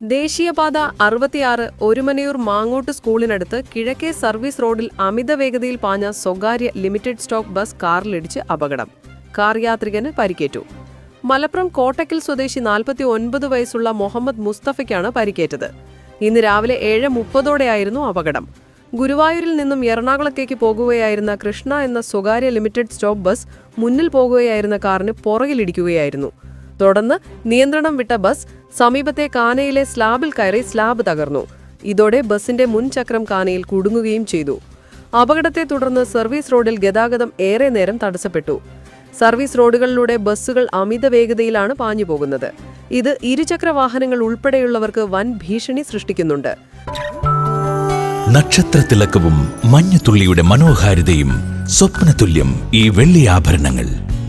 ദേശീയപാത അറുപത്തിയാറ് ഒരുമനയൂർ മാങ്ങോട്ട് സ്കൂളിനടുത്ത് കിഴക്കേ സർവീസ് റോഡിൽ അമിത വേഗതയിൽ പാഞ്ഞ സ്വകാര്യ ലിമിറ്റഡ് സ്റ്റോക്ക് ബസ് കാറിലിടിച്ച് അപകടം. കാർ യാത്രികന് പരിക്കേറ്റു. മലപ്പുറം കോട്ടക്കൽ സ്വദേശി നാൽപ്പത്തി ഒൻപത് വയസ്സുള്ള മുഹമ്മദ് മുസ്തഫയ്ക്കാണ് പരിക്കേറ്റത്. ഇന്ന് രാവിലെ ഏഴ് മുപ്പതോടെയായിരുന്നു അപകടം. ഗുരുവായൂരിൽ നിന്നും എറണാകുളത്തേക്ക് പോകുകയായിരുന്ന കൃഷ്ണ എന്ന സ്വകാര്യ ലിമിറ്റഡ് സ്റ്റോപ്പ് ബസ് മുന്നിൽ പോകുകയായിരുന്ന കാറിന് പുറകിലിടിക്കുകയായിരുന്നു. തുടർന്ന് നിയന്ത്രണം വിട്ട ബസ് സമീപത്തെ കാനയിലെ സ്ലാബിൽ കയറി സ്ലാബ് തകർന്നു. ഇതോടെ ബസിന്റെ മുൻചക്രം കാനയിൽ കുടുങ്ങുകയും ചെയ്തു. അപകടത്തെ തുടർന്ന് സർവീസ് റോഡിൽ ഗതാഗതം ഏറെ നേരം തടസ്സപ്പെട്ടു. സർവീസ് റോഡുകളിലൂടെ ബസ്സുകൾ അമിത വേഗതയിലാണ് പാഞ്ഞു പോകുന്നത് ഇത് ഇരുചക്ര വാഹനങ്ങൾ ഉൾപ്പെടെയുള്ളവർക്ക് വൻ ഭീഷണി സൃഷ്ടിക്കുന്നുണ്ട്. നക്ഷത്രത്തിലക്കവും മഞ്ഞുതുള്ളിയുടെ മനോഹാരിതയും സ്വപ്നതുല്യം ഈ വെള്ളി ആഭരണങ്ങൾ.